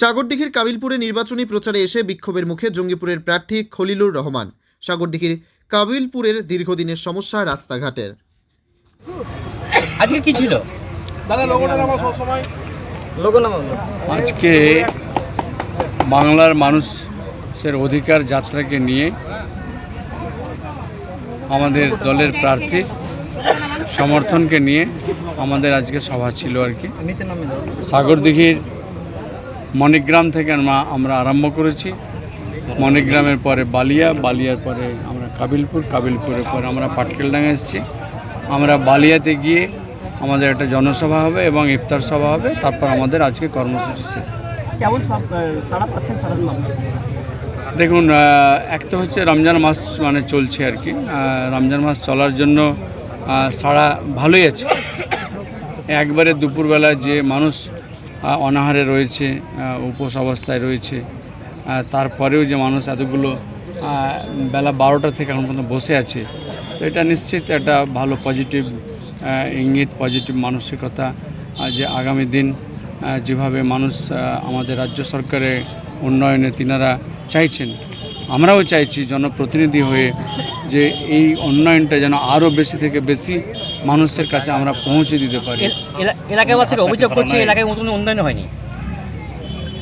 সাগরদিঘির কাবিলপুরে নির্বাচনী প্রচারে এসে বিক্ষোভের মুখে জঙ্গিপুরের প্রার্থী খলিলুর রহমান। সাগরদিঘির কাবিলপুরের দীর্ঘদিনের সমস্যা রাস্তাঘাটের। আজকে কি ছিল? আজকে বাংলার মানুষের অধিকার যাত্রাকে নিয়ে আমাদের দলের প্রার্থী সমর্থনকে নিয়ে আমাদের আজকে সভা ছিল আর কি। সাগরদিঘির মণিগ্রাম থেকে আমরা আমরা আরম্ভ করেছি। মণিগ্রামের পরে বালিয়া বালিয়ার পরে আমরা কাবিলপুর কাবিলপুরের পরে আমরা পাটকেলডাঙ্গা এসেছি। আমরা বালিয়াতে গিয়ে আমাদের একটা জনসভা হবে এবং ইফতার সভা হবে তারপর আমাদের আজকে কর্মসূচি শেষ। দেখুন এক তো হচ্ছে রমজান মাস মানে চলছে আর কি। রমজান মাস চলার জন্য সাড়া ভালোই আছে। একবারে দুপুরবেলা যে মানুষ অনাহারে রয়েছে উপোস অবস্থায় রয়েছে। তারপরেও যে মানুষ এতগুলো বেলা বারোটা থেকে এখন পর্যন্ত বসে আছে, তো এটা নিশ্চিত একটা ভালো পজিটিভ ইঙ্গিত পজিটিভ মানসিকতা যে আগামী দিন যেভাবে মানুষ আমাদের রাজ্য সরকারের উন্নয়নে তিনারা চাইছেন। আমরাও চাইছি জনপ্রতিনিধি হয়ে যে এই উন্নয়নটা যেন আরও বেশি থেকে বেশি মানুষের কাছে আমরা পৌঁছে দিতে পারি। এলা- এলাকাবাসীর অভিযোগ করছে এলাকায় মতন উন্নয়ন হয়নি।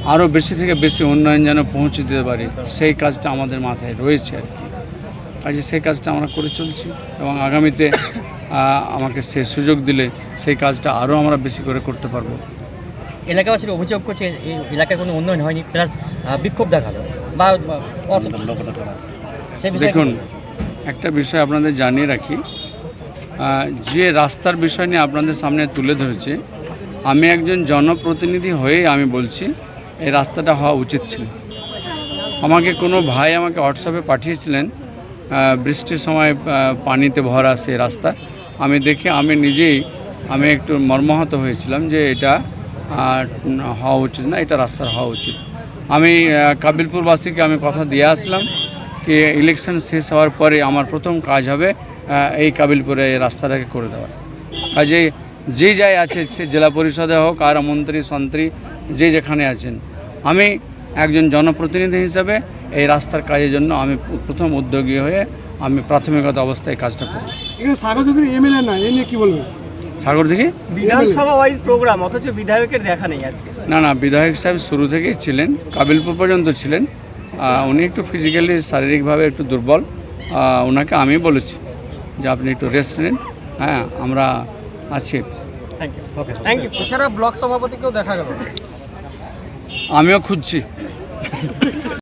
আরও বেশি থেকে বেশি উন্নয়ন যেন পৌঁছে দিতে পারি সেই কাজটা আমাদের মাথায় রয়েছে আর কি। কাজে সেই কাজটা আমরা করে চলছি এবং আগামীতে আমাকে সে সুযোগ দিলে সেই কাজটা আরও আমরা বেশি করে করতে পারব। এলাকাবাসীর অভিযোগ করছে এই এলাকায় কোনো উন্নয়ন হয়নি প্লাস বিক্ষোভ দেখাল সে বিষয়ে দেখুন, একটা বিষয় আপনাদের জানিয়ে রাখি। যে রাস্তার বিষয় নিয়ে আপনাদের সামনে তুলে ধরেছে, আমি একজন জনপ্রতিনিধি হয়েই আমি বলছি, এই রাস্তাটা হওয়া উচিত ছিল। আমাকে কোনো ভাই আমাকে হোয়াটসঅ্যাপে পাঠিয়েছিলেন বৃষ্টির সময় পানিতে ভরা সে রাস্তা। আমি দেখে আমি নিজেই, আমি একটু মর্মাহত হয়েছিলাম যে এটা হওয়া উচিত না, এটা রাস্তার হওয়া উচিত। আমি কাবিলপুরবাসীকে আমি কথা দিয়ে আসলাম কি ইলেকশন শেষ হওয়ার পরে আমার প্রথম কাজ হবে এই কাবিলপুরে রাস্তাটাকে করে দেওয়া। কাজে যে যাই আছে, সে জেলা পরিষদে হোক, আর মন্ত্রী, সন্ত্রী, যে যেখানে আছেন, আমি একজন জনপ্রতিনিধি হিসাবে এই রাস্তার কাজের জন্য আমি প্রথম উদ্যোগী হয়ে আমি প্রাথমিকতা অবস্থায় কাজটা করি সাগরদুগির এমএলএ না, এ নিয়ে কি বলবেন? সাগর দেখি বিধানসভা ওয়াইজ প্রোগ্রাম অথচ বিধায়কের দেখা নেই আজকে। না না বিধায়ক সাহেব শুরু থেকেই ছিলেন কাবিলপুর পর্যন্ত ছিলেন। উনি একটু ফিজিক্যালি শারীরিকভাবে একটু দুর্বল। ওনাকে আমি বলেছি যে আপনি একটু রেস্ট নিন। হ্যাঁ আমরা আছি। থ্যাংক ইউ এছাড়া ব্লক সভাপতিকেও দেখা গেল। আমিও খুঁজছি।